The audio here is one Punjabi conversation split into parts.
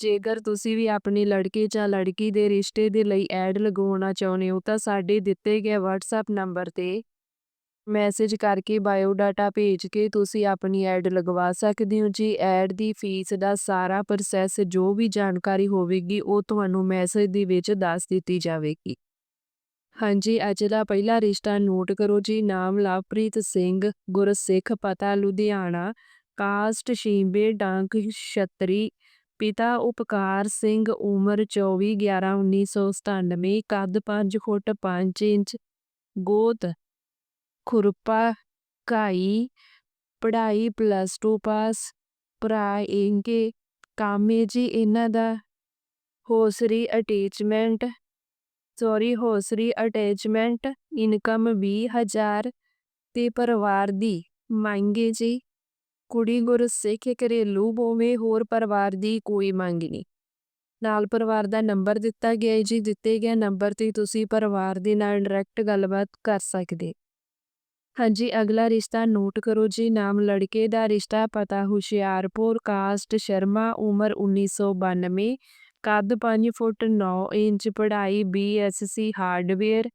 ਜੇਕਰ ਤੁਸੀਂ ਵੀ ਆਪਣੀ ਲੜਕੇ ਜਾਂ ਲੜਕੀ ਦੇ ਰਿਸ਼ਤੇ ਦੇ ਲਈ ਐਡ ਲਗਵਾਉਣਾ ਚਾਹੁੰਦੇ ਹੋ, ਤਾਂ ਸਾਡੇ ਦਿੱਤੇ ਗਏ WhatsApp ਨੰਬਰ ਤੇ ਮੈਸੇਜ ਕਰਕੇ ਬਾਇਓਡਾਟਾ ਭੇਜ ਕੇ ਤੁਸੀਂ ਆਪਣੀ ਐਡ ਲਗਵਾ ਸਕਦੇ ਹੋ। ਜੀ ਐਡ ਦੀ ਫੀਸ ਦਾ ਸਾਰਾ ਪ੍ਰੋਸੈਸ, ਜੋ ਵੀ ਜਾਣਕਾਰੀ ਹੋਵੇਗੀ, ਉਹ ਤੁਹਾਨੂੰ ਮੈਸੇਜ ਦੇ ਵਿੱਚ ਦੱਸ ਦਿੱਤੀ ਜਾਵੇਗੀ। ਹਾਂਜੀ, ਅੱਜ ਦਾ ਪਹਿਲਾ ਰਿਸ਼ਤਾ ਨੋਟ ਕਰੋ ਜੀ। ਨਾਮ ਲਵਪ੍ਰੀਤ ਸਿੰਘ, ਗੁਰਸਿੱਖ, ਪਤਾ ਲੁਧਿਆਣਾ, ਕਾਸਟ, ਸ਼ੀਂਬੇ, ਡਾਂਗ, ਛਤਰੀ ਪਿਤਾ ਉਪਕਾਰ ਸਿੰਘ, ਉਮਰ 24 11 1997 ਕੱਦ 5 ਫੁੱਟ 5 ਇੰਚ, ਗੋਤ ਖੁਰਪਾ ਕਾਈ ਪੜ੍ਹਾਈ ਪਲੱਸ 2 ਪਾਸ ਭਰਾ ਇੰਗੇ ਕਾਮੇ ਜੀ, ਇਹਨਾਂ ਦਾ hosiery attachment sorry hosiery attachment income 20000 ਤੇ ਪਰਿਵਾਰ ਦੀ, ਮੰਗੇ ਜੀ। ਕੁੜੀ ਗੁਰਸਿੱਖ ਘਰੇਲੂ ਬੋਵੇਂ, ਹੋਰ ਪਰਿਵਾਰ ਦੀ ਕੋਈ ਮੰਗ ਨਹੀਂ। ਨਾਲ ਪਰਿਵਾਰ ਦਾ ਨੰਬਰ ਦਿੱਤਾ ਗਿਆ ਹੈ ਜੀ, ਦਿੱਤੇ ਗਏ ਨੰਬਰ ਤੇ ਤੁਸੀਂ ਪਰਿਵਾਰ ਦੇ ਨਾਲ ਡਾਇਰੈਕਟ ਗੱਲਬਾਤ ਕਰ ਸਕਦੇ ਹਾਂਜੀ, ਅਗਲਾ ਰਿਸ਼ਤਾ ਨੋਟ ਕਰੋ ਜੀ, ਨਾਮ ਲੜਕੇ ਦਾ ਰਿਸ਼ਤਾ, ਪਤਾ ਹੁਸ਼ਿਆਰਪੁਰ, ਕਾਸਟ ਸ਼ਰਮਾ, ਉਮਰ 1992 ਕੱਦ 5 ਫੁੱਟ 9 ਇੰਚ, ਪੜ੍ਹਾਈ BSc hardware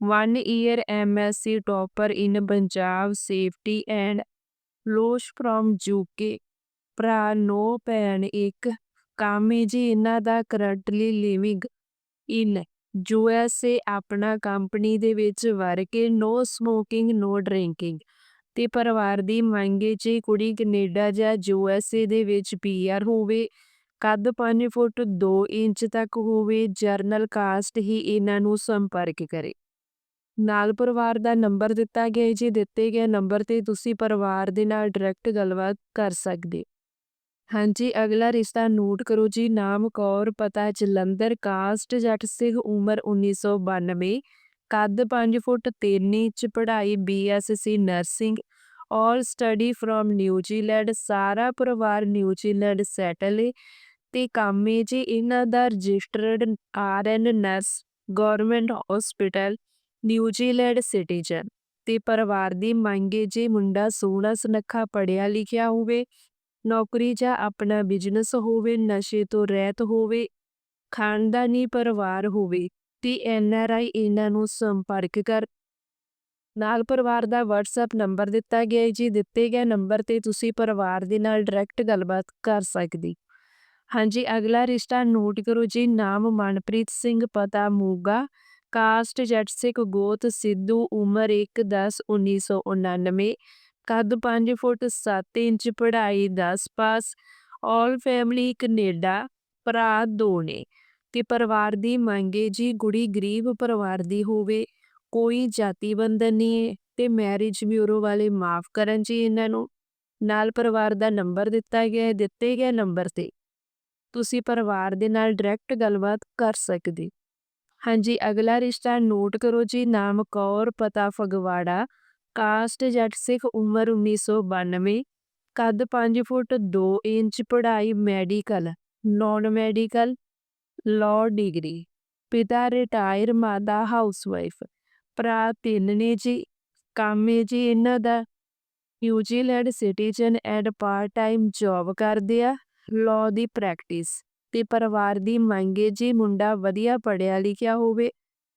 1 year MSc topper in Punjab safety and loss from UK. ਭਰਾ, ਨੋ ਭੈਣ, ਇੱਕ ਕਾਮੇ ਜੀ, ਇਹਨਾਂ ਦਾ ਕਰੰਟਲੀ ਲਿਵਿੰਗ ਇਨ। ਯੂਐਸਏ ਆਪਣਾ ਕੰਪਨੀ ਦੇ ਵਿੱਚ ਵਰਕੇ ਨੋ ਸਮੋਕਿੰਗ, ਨੋ ਡਰਿੰਕਿੰਗ। ਤੇ ਪਰਿਵਾਰ ਦੀ ਮੰਗੇ ਜੀ ਕੁੜੀ ਕੈਨੇਡਾ ਜਾਂ ਯੂਐਸਏ ਦੇ ਵਿੱਚ ਪੀਆਰ ਹੋਵੇ, ਕੱਦ 5 ਫੁੱਟ 2 ਇੰਚ ਤੱਕ ਹੋਵੇ, ਜਰਨਲ ਕਾਸਟ ਹੀ ਇਹਨਾਂ ਨੂੰ ਸੰਪਰਕ ਕਰੇ। ਨਾਲ ਪਰਿਵਾਰ ਦਾ ਨੰਬਰ ਦਿੱਤਾ ਗਿਆ ਜੀ ਦਿੱਤੇ ਗਏ ਨੰਬਰ ਤੇ ਤੁਸੀਂ ਪਰਿਵਾਰ ਦੇ ਨਾਲ ਡਾਇਰੈਕਟ ਗੱਲਬਾਤ ਕਰ ਸਕਦੇ ਹਾਂਜੀ, ਅਗਲਾ ਰਿਸ਼ਤਾ ਨੋਟ ਕਰੋ ਜੀ, ਨਾਮ ਕੌਰ, ਪਤਾ ਜਲੰਧਰ, ਕਾਸਟ, ਜੱਟ ਸਿੰਘ, ਉਮਰ 1992 ਕੱਦ 5 ਫੁੱਟ 3 ਇੰਚ, ਪੜ੍ਹਾਈ ਬੀਐਸਸੀ ਨਰਸਿੰਗ ਔਰ ਸਟੱਡੀ ਫਰੋਮ ਨਿਊਜ਼ੀਲੈਂਡ ਸਾਰਾ ਪਰਿਵਾਰ ਨਿਊਜ਼ੀਲੈਂਡ ਸੈਟਲ ਹੈ ਤੇ ਕਾਮੇ ਜੀ, ਇਹਨਾਂ ਦਾ registered RN nurse government hospital New Zealand citizen. ਤੇ ਪਰਿਵਾਰ ਦੀ ਮੰਗ ਮੰਗੇ ਜੇ ਮੁੰਡਾ ਸੋਹਣਾ ਸੁਨੱਖਾ ਪੜਿਆ ਲਿਖਿਆ ਹੋਵੇ, ਨੌਕਰੀ ਜਾਂ ਆਪਣਾ ਬਿਜ਼ਨਸ ਹੋਵੇ, ਨਸ਼ੇ ਤੋਂ ਰਹਿਤ ਹੋਵੇ, ਖਾਨਦਾਨੀ ਪਰਿਵਾਰ ਹੋਵੇ, ਤੇ ਐਨਆਰਆਈ ਇਹਨਾਂ ਨੂੰ ਸੰਪਰਕ ਕਰ। ਨਾਲ ਪਰਿਵਾਰ ਦਾ WhatsApp ਨੰਬਰ ਦਿੱਤਾ ਗਿਆ ਹੈ ਜੀ, ਦਿੱਤੇ ਗਏ ਨੰਬਰ ਤੇ ਤੁਸੀਂ ਪਰਿਵਾਰ ਦੇ ਨਾਲ ਡਾਇਰੈਕਟ ਗੱਲਬਾਤ ਕਰ ਸਕਦੇ ਹਾਂਜੀ, ਅਗਲਾ ਰਿਸ਼ਤਾ ਨੋਟ ਕਰੋ ਜੀ, ਨਾਮ ਮਨਪ੍ਰੀਤ ਸਿੰਘ, ਪਤਾ ਮੂਗਾ। ਕਾਸਟ ਜੱਟ ਗੋਤ ਸਿੱਧੂ ਉਮਰ 1 10 1999 ਕੱਦ 5 ਫੁੱਟ 7 ਇੰਚ, ਪੜ੍ਹਾਈ 10 ਪਾਸ ਆਲ ਫੈਮਿਲੀ ਕੈਨੇਡਾ ਭਰਾ ਦੋ ਨੇ ਤੇ ਪਰਿਵਾਰ ਦੀ ਮੰਗੇ ਜੀ ਗੁੜੀ ਗਰੀਬ ਪਰਿਵਾਰ ਦੀ ਹੋਵੇ, ਕੋਈ ਜਾਤੀ ਬੰਧਨ ਨਹੀਂ ਹੈ ਤੇ ਮੈਰਿਜ ਬਿਊਰੋ ਵਾਲੇ ਮਾਫ ਕਰਨ ਜੀ ਇਹਨਾਂ ਨੂੰ। ਨਾਲ ਪਰਿਵਾਰ ਦਾ ਨੰਬਰ ਦਿੱਤਾ ਗਿਆ ਹੈ ਦਿੱਤੇ ਗਏ ਨੰਬਰ ਤੇ। ਤੁਸੀਂ ਪਰਿਵਾਰ ਦੇ ਨਾਲ ਡਾਇਰੈਕਟ ਗੱਲਬਾਤ ਕਰ ਸਕਦੇ। ਹਾਂਜੀ, ਅਗਲਾ ਰਿਸ਼ਤਾ ਨੋਟ ਕਰੋ ਜੀ, ਨਾਮ ਕੌਰ, ਪਤਾ ਫਗਵਾੜਾ, ਕਾਸਟ ਜੱਟ ਸਿੱਖ ਉਮਰ 1992 ਕੱਦ 5 ਫੁੱਟ 2 ਇੰਚ, ਪੜ੍ਹਾਈ medical, non medical law degree ਪਿਤਾ ਰਿਟਾਇਰ ਮਾਤਾ ਹਾਊਸਵਾਈਫ ਭਰਾ ਤਿੰਨ ਨੇ ਜੀ, ਕੰਮ ਕਾਮੇ ਜੀ ਇਹਨਾਂ ਦਾ New Zealand citizen and part time job ਕਰਦੇ ਆ ਲਾਅ ਦੀ ਪ੍ਰੈਕਟਿਸ ਤੇ ਪਰਿਵਾਰ ਦੀ ਮੰਗ ਮੰਗੇ ਜੀ ਮੁੰਡਾ ਵਧੀਆ ਪੜਿਆ ਲਿਖਿਆ ਹੋਵੇ,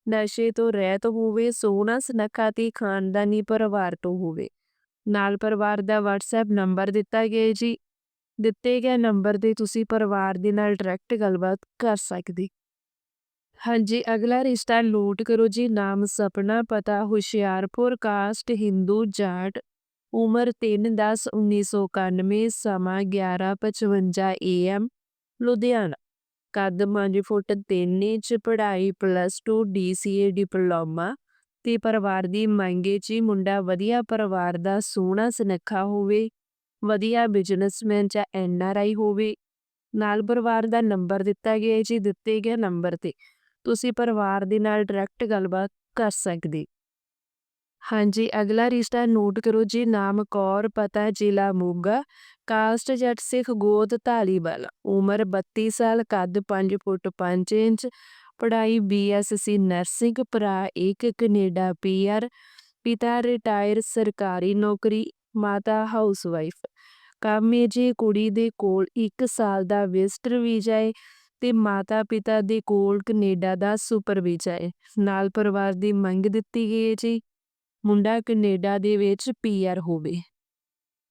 ਨਸ਼ੇ ਤੋਂ ਰਹਿਤ ਹੋਵੇ, ਸੋਹਣਾ ਸੁਨੱਖਾ ਤੇ ਖਾਨਦਾਨੀ ਪਰਿਵਾਰ ਤੋਂ ਹੋਵੇ। ਨਾਲ ਪਰਿਵਾਰ ਦਾ WhatsApp ਨੰਬਰ ਦਿੱਤਾ ਗਿਆ ਜੀ। ਦਿੱਤੇ ਗਏ ਨੰਬਰ ਤੇ ਤੁਸੀਂ ਪਰਿਵਾਰ ਦੇ ਨਾਲ ਡਾਇਰੈਕਟ ਗੱਲਬਾਤ ਕਰ ਸਕਦੇ। ਹਾਂਜੀ, ਅਗਲਾ ਰਿਸ਼ਤਾ ਨੋਟ ਕਰੋ ਜੀ। ਨਾਮ ਸਪਨਾ, ਪਤਾ, ਹੁਸ਼ਿਆਰਪੁਰ ਕਾਸਟ ਹਿੰਦੂ, ਜਾਟ, ਉਮਰ 3 10 1991 ਸਮਾਂ 11:55 AM ਲੁਧਿਆਣਾ। ਕੱਦ 5 ਫੁੱਟ 3 'ਚ ਪੜ੍ਹਾਈ ਪਲੱਸ 2 DCA ਡਿਪਲੋਮਾ ਤੇ ਪਰਿਵਾਰ ਦੀ ਮੰਗੇ ਜੀ ਮੁੰਡਾ ਵਧੀਆ ਪਰਿਵਾਰ ਦਾ ਸੋਹਣਾ, ਸੁਨੱਖਾ ਹੋਵੇ, ਵਧੀਆ ਬਿਜ਼ਨਸਮੈਨ ਜਾਂ ਐਨਆਰਆਈ ਹੋਵੇ। ਨਾਲ ਪਰਿਵਾਰ ਦਾ ਨੰਬਰ ਦਿੱਤਾ ਗਿਆ ਜੀ, ਦਿੱਤੇ ਗਏ ਨੰਬਰ ਤੇ। ਤੁਸੀਂ ਪਰਿਵਾਰ ਦੇ ਨਾਲ ਡਾਇਰੈਕਟ ਗੱਲਬਾਤ ਕਰ ਸਕਦੇ। ਹਾਂਜੀ, ਅਗਲਾ ਰਿਸ਼ਤਾ ਨੋਟ ਕਰੋ ਜੀ, ਨਾਮ ਕੌਰ, ਪਤਾ ਜ਼ਿਲ੍ਹਾ ਮੋਗਾ, ਕਾਸਟ ਜੱਟ ਸਿੱਖ ਗੋਤ ਧਾਲੀਵਾਲ ਉਮਰ 32 ਸਾਲ, ਕੱਦ 5 ਫੁੱਟ 5 ਇੰਚ, ਪੜ੍ਹਾਈ ਬੀਐਸਸੀ ਨਰਸਿੰਗ, ਭਰਾ ਇੱਕ, ਕੈਨੇਡਾ ਪੀਆਰ ਪਿਤਾ ਰਿਟਾਇਰ ਸਰਕਾਰੀ ਨੌਕਰੀ, ਮਾਤਾ ਹਾਊਸਵਾਈਫ, ਕੰਮ ਹੈ ਜੀ ਕੁੜੀ ਦੇ ਕੋਲ 1 ਸਾਲ ਦਾ ਵਿਜ਼ਟਰ ਵੀਜ਼ਾ ਹੈ ਤੇ ਮਾਤਾ ਪਿਤਾ ਦੇ ਕੋਲ ਕੈਨੇਡਾ ਦਾ ਸੁਪਰ ਵੀਜ਼ਾ ਹੈ ਨਾਲ ਪਰਿਵਾਰ ਦੀ ਮੰਗ ਦਿੱਤੀ ਗਈ ਹੈ ਜੀ। ਮੁੰਡਾ ਕੈਨੇਡਾ ਦੇ ਵਿੱਚ ਪੀਆਰ ਹੋਵੇ।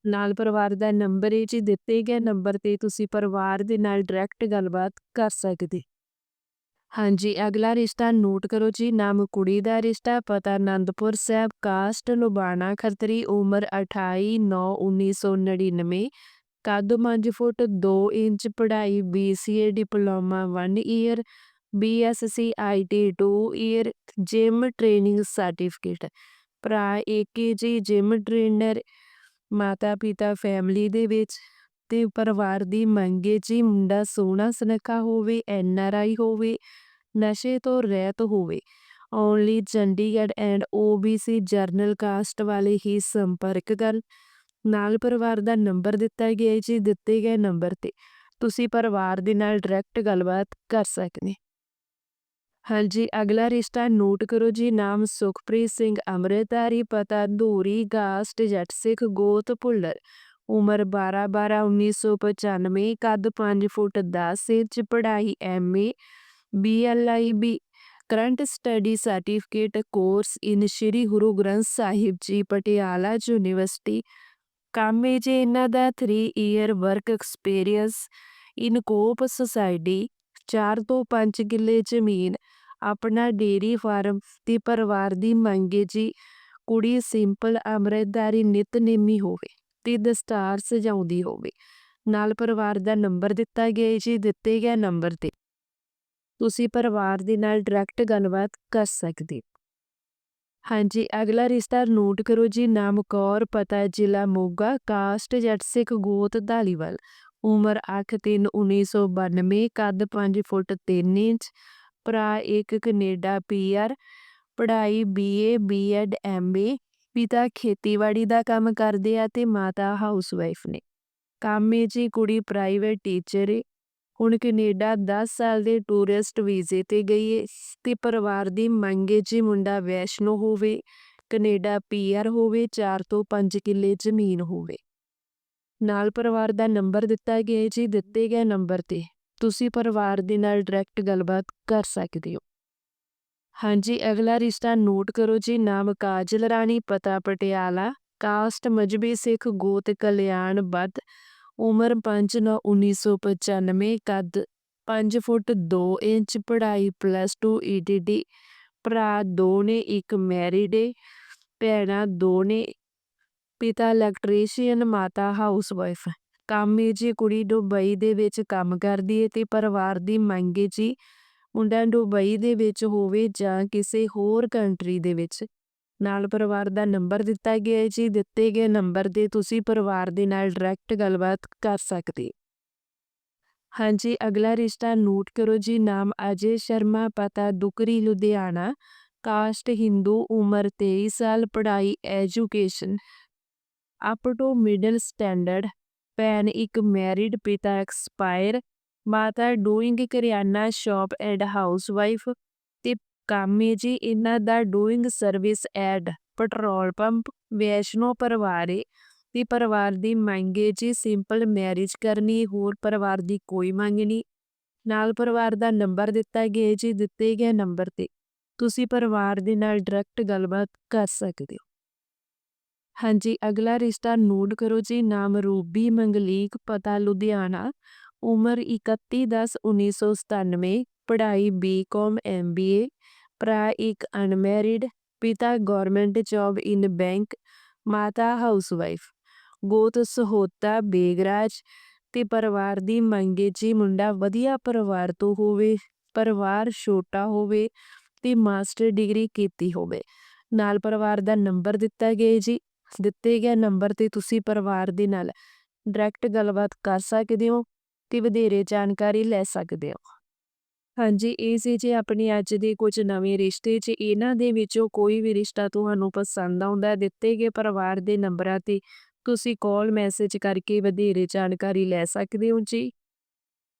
ਨਾਲ ਪਰਿਵਾਰ ਦਾ ਨੰਬਰ ਹੈ ਜੀ ਦਿੱਤੇ ਗਏ ਨੰਬਰ ਤੇ ਤੁਸੀਂ ਪਰਿਵਾਰ ਦੇ ਨਾਲ ਡਾਇਰੈਕਟ ਗੱਲਬਾਤ ਕਰ ਸਕਦੇ। ਹਾਂਜੀ, ਅਗਲਾ ਰਿਸ਼ਤਾ ਨੋਟ ਕਰੋ ਜੀ, ਨਾਮ ਕੁੜੀ ਦਾ ਰਿਸ਼ਤਾ, ਪਤਾ ਆਨੰਦਪੁਰ ਸਾਹਿਬ, ਕਾਸਟ ਲੁਬਾਣਾ ਖੱਤਰੀ, ਉਮਰ 28 9 1999 ਕੱਦ 5 ਫੁੱਟ 2 ਇੰਚ, ਪੜ੍ਹਾਈ BCA diploma 1 year BSc IT 2 year gym training certificate ਭਰਾ ਏਕੇ ਜੀ ਜਿਮ ਟ੍ਰੇਨਰ ਮਾਤਾ ਪਿਤਾ ਫੈਮਿਲੀ ਦੇ ਵਿੱਚ ਤੇ ਪਰਿਵਾਰ ਦੀ ਮੰਗੇ ਜੀ ਮੁੰਡਾ ਸੋਹਣਾ, ਸੁਨੱਖਾ ਹੋਵੇ, ਐਨ ਆਰ ਆਈ ਹੋਵੇ, ਨਸ਼ੇ ਤੋਂ ਰਹਿਤ ਹੋਵੇ। Only Chandigarh and OBC general caste ਵਾਲੇ ਹੀ ਸੰਪਰਕ ਕਰਨ। ਨਾਲ ਪਰਿਵਾਰ ਦਾ ਨੰਬਰ ਦਿੱਤਾ ਗਿਆ ਜੀ, ਦਿੱਤੇ ਗਏ ਨੰਬਰ ਤੇ। ਤੁਸੀਂ ਪਰਿਵਾਰ ਦੇ ਨਾਲ ਡਾਇਰੈਕਟ ਗੱਲਬਾਤ ਕਰ ਸਕਦੇ ਹਾਂਜੀ, ਅਗਲਾ ਰਿਸ਼ਤਾ ਨੋਟ ਕਰੋ ਜੀ, ਨਾਮ ਸੁਖਪ੍ਰੀਤ ਸਿੰਘ ਅੰਮ੍ਰਿਤਧਾਰੀ, ਪਤਾ ਧੂਰੀ ਕਾਸਟ ਜੱਟ ਸਿੱਖ, ਗੋਤ ਭੁੱਲਰ। ਉਮਰ 12 12 1995 ਕੱਦ 5 ਫੁੱਟ 10 ਇੰਚ, ਪੜ੍ਹਾਈ MA BLIB current study certificate course in Shri Guru Granth Sahib ji, Patiala university. ਕੰਮ ਹੈ ਜੀ ਇਹਨਾਂ ਦਾ 3 year work experience in co-op society 4 ਤੋਂ 5 ਕਿੱਲੇ ਜ਼ਮੀਨ ਆਪਣਾ ਡੇਰੀ ਫਾਰਮ ਤੇ ਪਰਿਵਾਰ ਦੀ ਮੰਗੇ ਜੀ। ਕੁੜੀ ਸਿੰਪਲ, ਅੰਮ੍ਰਿਤਧਾਰੀ ਨਿਤਨੇਮੀ ਹੋਵੇ ਤੇ ਦਸਤਾਰ ਸਜਾਉਂਦੀ ਹੋਵੇ। ਨਾਲ ਪਰਿਵਾਰ ਦਾ ਨੰਬਰ ਦਿੱਤਾ ਗਿਆ ਜੀ, ਦਿੱਤੇ ਗਏ ਨੰਬਰ ਤੇ। ਤੁਸੀਂ ਪਰਿਵਾਰ ਦੇ ਨਾਲ ਡਾਇਰੈਕਟ ਗੱਲਬਾਤ ਕਰ ਸਕਦੇ ਹਾਂਜੀ, ਅਗਲਾ ਰਿਸ਼ਤਾ ਨੋਟ ਕਰੋ ਜੀ ਨਾਮ ਕੌਰ ਪਤਾ ਜ਼ਿਲ੍ਹਾ ਮੋਗਾ, ਕਾਸਟ ਜੱਟ ਸਿੱਖ ਗੋਤ, ਧਾਲੀਵਾਲ। ਉਮਰ 8 3 1992 ਕੱਦ 5 ਫੁੱਟ 3 ਇੰਚ, ਭਰਾ ਇੱਕ ਕੈਨੇਡਾ ਪੀਆਰ, ਪੜ੍ਹਾਈ ਬੀਏ, ਬੀਐਡ, ਐਮਏ, ਪਿਤਾ ਖੇਤੀਬਾੜੀ ਦਾ ਕੰਮ ਕਰਦੇ ਆ ਤੇ ਮਾਤਾ ਹਾਊਸਵਾਈਫ ਨੇ। ਕੰਮ ਹੈ ਜੀ ਕੁੜੀ ਪ੍ਰਾਈਵੇਟ ਟੀਚਰ ਏ। ਹੁਣ ਕੈਨੇਡਾ 10 ਸਾਲ ਦੇ ਟੂਰਿਸਟ ਵੀਜ਼ੇ ਤੇ ਗਈ ਏ ਤੇ ਪਰਿਵਾਰ ਦੀ ਮੰਗੇ ਜੀ ਮੁੰਡਾ ਵੈਸ਼ਨੋ ਹੋਵੇ, ਕੈਨੇਡਾ ਪੀਆਰ ਹੋਵੇ 4 ਤੋਂ 5 ਕਿੱਲੇ ਜ਼ਮੀਨ ਹੋਵੇ। ਨਾਲ ਪਰਿਵਾਰ ਦਾ ਨੰਬਰ ਦਿੱਤਾ ਗਿਆ ਜੀ, ਦਿੱਤੇ ਗਏ ਨੰਬਰ ਤੇ। ਤੁਸੀਂ ਪਰਿਵਾਰ ਦੇ ਨਾਲ ਡਾਇਰੈਕਟ ਗੱਲਬਾਤ ਕਰ ਸਕਦੇ ਹੋ। ਹਾਂਜੀ, ਅਗਲਾ ਰਿਸ਼ਤਾ ਨੋਟ ਕਰੋ ਜੀ, ਨਾਮ ਕਾਜਲ ਰਾਣੀ, ਪਤਾ ਪਟਿਆਲਾ ਕਾਸਟ ਮਜਬੀ ਸਿੱਖ, ਗੋਤ ਕਲਿਆਣ ਬੱਧ ਉਮਰ 5 9 1995 ਕੱਦ 5 ਫੁੱਟ 2 ਇੰਚ, ਪੜ੍ਹਾਈ ਪਲੱਸ 2 ਈਟੀਟੀ ਭਰਾ ਦੋ ਨੇ, ਇੱਕ ਮੈਰਿਡ ਏ, ਭੈਣਾਂ ਦੋ ਨੇ ਪਿਤਾ ਇਲੈਕਟ੍ਰੀਸ਼ੀਅਨ ਮਾਤਾ ਹਾਊਸਵਾਈਫ। ਕੰਮ ਜੀ ਕੁੜੀ ਦੁਬਈ ਦੇ ਵਿੱਚ ਕੰਮ ਕਰਦੀ ਹੈ ਤੇ ਪਰਿਵਾਰ ਦੀ ਮੰਗ ਹੈ ਜੀ ਮੁੰਡਾ ਦੁਬਈ ਦੇ ਵਿੱਚ ਹੋਵੇ ਜਾਂ ਕਿਸੇ ਹੋਰ ਕੰਟਰੀ ਦੇ ਵਿੱਚ। ਨਾਲ ਪਰਿਵਾਰ ਦਾ ਨੰਬਰ ਦਿੱਤਾ ਗਿਆ ਹੈ ਜੀ, ਦਿੱਤੇ ਗਏ ਨੰਬਰ ਤੇ ਤੁਸੀਂ ਪਰਿਵਾਰ ਦੇ ਨਾਲ ਡਾਇਰੈਕਟ ਗੱਲਬਾਤ ਕਰ ਸਕਦੇ। ਹਾਂਜੀ, ਅਗਲਾ ਰਿਸ਼ਤਾ ਨੋਟ ਕਰੋ ਜੀ, ਨਾਮ ਅਜੇ ਸ਼ਰਮਾ, ਪਤਾ ਦੁਕਰੀ, ਲੁਧਿਆਣਾ। ਕਾਸਟ ਹਿੰਦੂ, ਉਮਰ 23 ਸਾਲ, ਪੜ੍ਹਾਈ education up to middle standard, ਭੈਣ ਇੱਕ ਮੈਰਿਡ ਪਿਤਾ ਐਕਸਪਾਇਰ, ਮਾਤਾ ਡੂਇੰਗ ਕਰਿਆਨਾ ਸ਼ਾਪ ਐਂਡ ਹਾਊਸਵਾਈਫ ਤੇ ਕੰਮ ਹੈ ਜੀ ਇਹਨਾਂ ਦਾ doing service and petrol pump, Vaishno ਪਰਿਵਾਰੇ ਤੇ ਪਰਿਵਾਰ ਦੀ ਮੰਗੇ ਜੀ ਸਿੰਪਲ ਮੈਰਿਜ ਕਰਨੀ, ਹੋਰ ਪਰਿਵਾਰ ਦੀ ਕੋਈ ਮੰਗ ਨਹੀਂ। ਨਾਲ ਪਰਿਵਾਰ ਦਾ ਨੰਬਰ ਦਿੱਤਾ ਗਿਆ ਜੀ, ਦਿੱਤੇ ਗਏ ਨੰਬਰ ਤੇ। ਤੁਸੀਂ ਪਰਿਵਾਰ ਦੇ ਨਾਲ ਡਾਇਰੈਕਟ ਗੱਲਬਾਤ ਕਰ ਸਕਦੇ ਹੋ। ਹਾਂਜੀ, ਅਗਲਾ ਰਿਸ਼ਤਾ ਨੋਟ ਕਰੋ ਜੀ, ਨਾਮ ਰੂਬੀ ਮੰਗਲੀਕ, ਪਤਾ ਲੁਧਿਆਣਾ, ਉਮਰ 31 10 1997 ਪੜ੍ਹਾਈ ਬੀਕਾਮ ਐਮਬੀਏ ਭਰਾ ਇੱਕ ਅਨਮੈਰਿਡ, ਪਿਤਾ ਗਵਰਨਮੈਂਟ ਜੌਬ ਇਨ ਬੈਂਕ, ਮਾਤਾ ਹਾਊਸਵਾਈਫ, ਗੋਤ ਸਹੋਤਾ ਬੇਗਰਾਜ ਤੇ ਪਰਿਵਾਰ ਦੀ ਮੰਗੇ ਜੀ, ਮੁੰਡਾ ਵਧੀਆ ਪਰਿਵਾਰ ਤੋਂ ਹੋਵੇ, ਪਰਿਵਾਰ ਛੋਟਾ ਹੋਵੇ ਤੇ ਮਾਸਟਰ ਡਿਗਰੀ ਕੀਤੀ ਹੋਵੇ। ਨਾਲ ਪਰਿਵਾਰ ਦਾ ਨੰਬਰ ਦਿੱਤਾ ਗਿਆ ਜੀ। ਦਿੱਤੇ ਗਏ ਨੰਬਰ ਤੇ ਤੁਸੀਂ ਪਰਿਵਾਰ ਦੇ ਨਾਲ ਡਾਇਰੈਕਟ ਗੱਲਬਾਤ ਕਰ ਸਕਦੇ ਹੋ ਤੇ ਵਧੇਰੇ ਜਾਣਕਾਰੀ ਲੈ ਸਕਦੇ ਹੋ। ਹਾਂਜੀ, ਇਹ ਸੀ ਜੀ ਆਪਣੇ ਅੱਜ ਦੇ ਕੁਝ ਨਵੇਂ ਰਿਸ਼ਤੇ 'ਚ ਇਹਨਾਂ ਦੇ ਵਿੱਚੋਂ ਕੋਈ ਵੀ ਰਿਸ਼ਤਾ ਤੁਹਾਨੂੰ ਪਸੰਦ ਆਉਂਦਾ ਦਿੱਤੇ ਗਏ ਪਰਿਵਾਰ ਦੇ ਨੰਬਰਾਂ ਤੇ ਤੁਸੀਂ ਕਾਲ ਮੈਸੇਜ ਕਰਕੇ ਵਧੇਰੇ ਜਾਣਕਾਰੀ ਲੈ ਸਕਦੇ ਹੋ ਜੀ।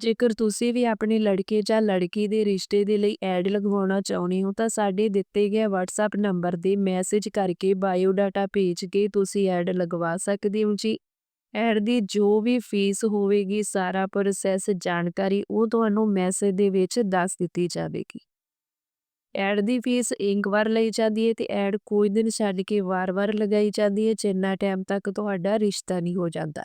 ਜੇਕਰ ਤੁਸੀਂ ਵੀ ਆਪਣੇ ਲੜਕੇ ਜਾਂ ਲੜਕੀ ਦੇ ਰਿਸ਼ਤੇ ਦੇ ਲਈ ਐਡ ਲਗਵਾਉਣਾ ਚਾਹੁੰਦੇ ਹੋ, ਤਾਂ ਸਾਡੇ ਦਿੱਤੇ ਗਏ WhatsApp ਨੰਬਰ ਤੇ ਮੈਸੇਜ ਕਰਕੇ ਬਾਇਓਡਾਟਾ ਭੇਜ ਕੇ ਤੁਸੀਂ ਐਡ ਲਗਵਾ ਸਕਦੇ ਹੋ ਜੀ। ਐਡ ਦੀ ਜੋ ਵੀ ਫੀਸ ਹੋਵੇਗੀ, ਸਾਰਾ ਪ੍ਰੋਸੈਸ ਜਾਣਕਾਰੀ ਉਹ ਤੁਹਾਨੂੰ ਮੈਸੇਜ ਦੇ ਵਿੱਚ ਦੱਸ ਦਿੱਤੀ ਜਾਵੇਗੀ। ਐਡ ਦੀ ਫੀਸ ਇੱਕ ਵਾਰ ਲਈ ਜਾਂਦੀ ਹੈ ਤੇ ਐਡ ਕੋਈ ਦਿਨ ਛੱਡ ਕੇ ਵਾਰ-ਵਾਰ ਲਗਾਈ ਜਾਂਦੀ ਹੈ, ਜਿੰਨਾ ਟਾਈਮ ਤੱਕ ਤੁਹਾਡਾ ਰਿਸ਼ਤਾ ਨਹੀਂ ਹੋ ਜਾਂਦਾ।